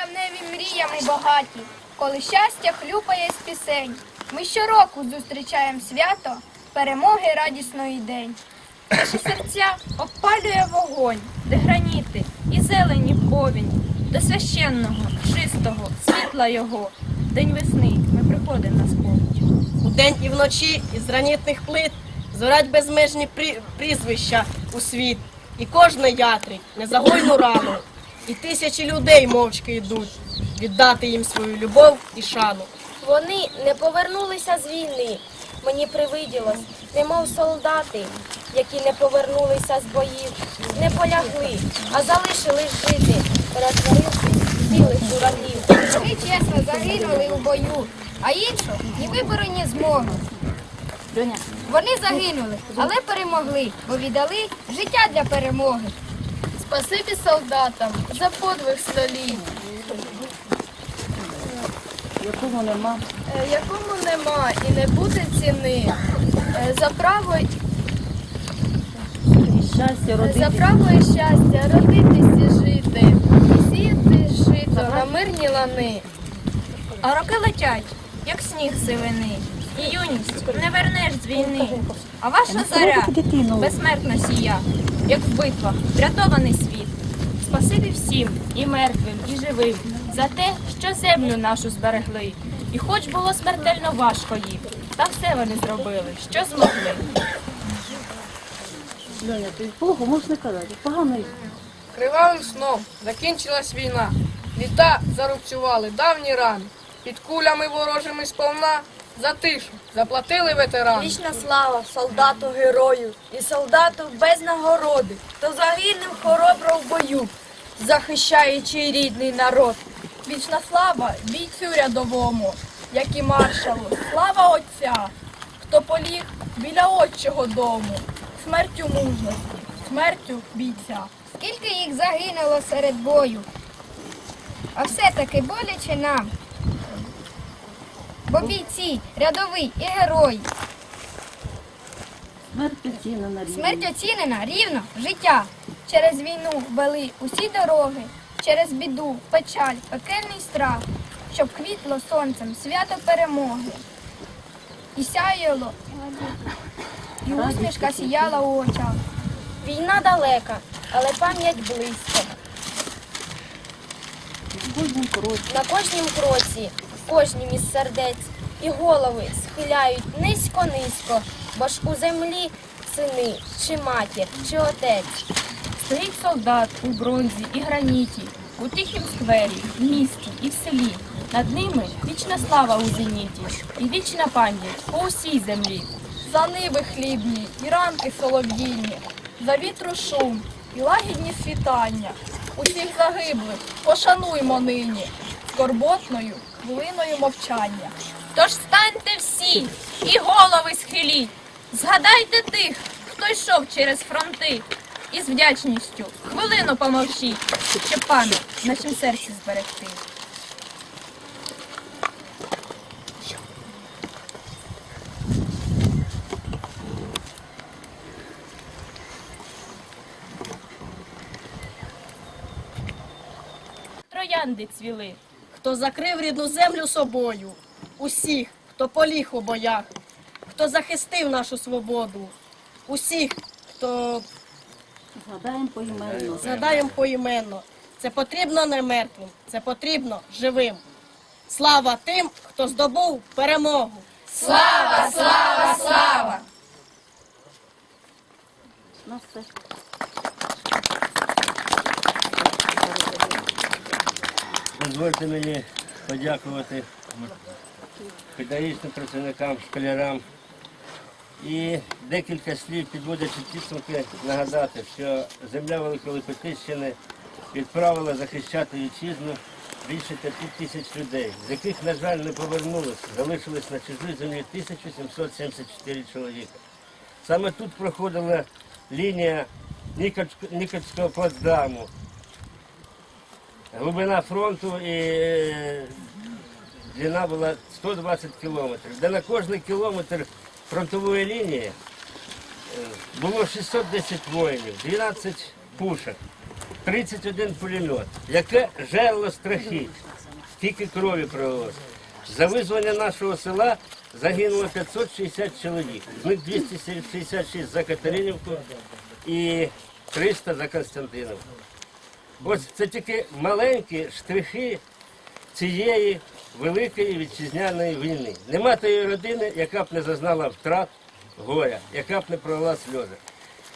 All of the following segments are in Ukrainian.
Травневі мріями багаті, коли щастя хлюпає з пісень. Ми щороку зустрічаємо свято перемоги радісної день. Наші серця обпалює вогонь, де граніти і зелені повінь, до священного, чистого, світла його. День весни ми приходимо на сповідь. Удень і вночі із гранітних плит зорять безмежні прізвища у світ. І кожний ятрить незагойну рану. І тисячі людей мовчки йдуть віддати їм свою любов і шану. Вони не повернулися з війни. Мені привиділось, немов солдати, які не повернулися з боїв, не полягли, а залишились жити, перетворившись білих журавлів. Ви чесно загинули у бою, а іншого ні вибору, ні змогу. Вони загинули, але перемогли, бо віддали життя для перемоги. Спасибі солдатам за подвиг століть. якого нема. Е, якому нема і не буде ціни. Е, За право, І щастя родити. за право і щастя родитись і жити, і сіяти жито на мирні лани. А роки летять, як сніг сивини, і юність не вернеш з війни. А ваша заря безсмертна сія, як в битвах, врятований світ. Спасибі всім, і мертвим, і живим, за те, що землю нашу зберегли. І хоч було смертельно важко їм, та все вони зробили, що змогли. Льоня, ти плохо можеш не казати. Погано їх. Кривавим сном закінчилась війна. Літа зарубцювали давні рани. Під кулями ворожими сповна за тишу заплатили ветерани. Вічна слава солдату герою і солдату без нагороди, хто загинув хоробро в бою, захищаючи рідний народ. Вічна слава бійцю рядовому, як і маршалу, слава отця, хто поліг біля отчого дому, смертю мужності, смертю бійця. Скільки їх загинуло серед бою. А все-таки боляче нам. Бо бійці, рядовий і герой. Смерть оцінена рівно. Смерть оцінена рівно життя. Через війну вели усі дороги, через біду, печаль, пекельний страх, щоб квітло сонцем свято перемоги. І сяяло, і усмішка сіяла у очах. Війна далека, але пам'ять близько. На кожнім кроці, кожнім із сердець, і голови схиляють низько-низько, бо ж у землі сини, чи матір, чи отець. Стоїть солдат у бронзі і граніті, у тихім сквері, в місті і в селі. Над ними вічна слава у зеніті і вічна пам'ять по усій землі. За ниви хлібні і ранки солов'їні, за вітру шум і лагідні світання. Усіх загиблих пошануймо нині скорботною хвилиною мовчання. Тож станьте всі і голови схиліть. Згадайте тих, хто йшов через фронти. І з вдячністю хвилину помовчіть, щоб пам'ять в нашім серці зберегти. Троянди цвіли, Хто закрив рідну землю собою, усіх, хто поліг у боях, хто захистив нашу свободу, усіх, хто Згадаємо поіменно. згадаємо поіменно. Це потрібно не мертвим, це потрібно живим. Слава тим, хто здобув перемогу. Слава, слава, слава! У нас все. Дозвольте мені подякувати педагогічним працівникам, школярам і декілька слів, підводячи підсумки, нагадати, що земля Великолипетищини відправила захищати вітчизну більше п'яти тисяч людей, з яких, на жаль, не повернулися, залишились на чужій землі 1774 чоловіка. Саме тут проходила лінія Нікопського плацдарму, Глибина фронту і е, длина була 120 кілометрів, де на кожний кілометр фронтової лінії е, було 610 воїнів, 12 пушок. 31 пулемет. Яке жерло страхіть, скільки крові пролилось. За визволення нашого села загинуло 560 чоловік. З них 266 за Катеринівку і 300 за Константиновку. Ось це тільки маленькі штрихи цієї великої вітчизняної війни. Нема тієї родини, яка б не зазнала втрат, горя, яка б не пролила сльози.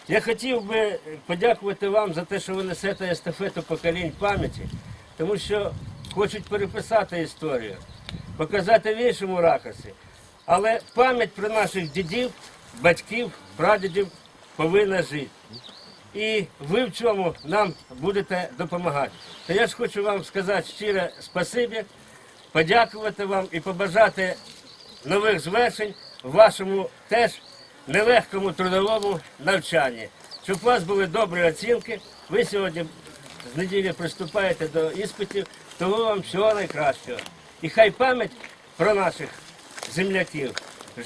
Я хотів би подякувати вам за те, що ви несете естафету поколінь пам'яті, тому що хочуть переписати історію, показати в іншому ракурсі. Але пам'ять про наших дідів, батьків, прадідів повинна жити. І ви в чому нам будете допомагати. То я ж хочу вам сказати щире спасибі, подякувати вам і побажати нових звершень в вашому теж нелегкому трудовому навчанні. Щоб у вас були добрі оцінки. Ви сьогодні з неділі приступаєте до іспитів, того вам всього найкращого. І хай пам'ять про наших земляків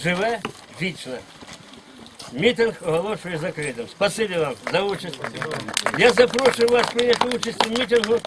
живе вічно. Мітинг оголошую закритим. Спасибі вам за участь. Я запрошую вас прийняти участь у мітингу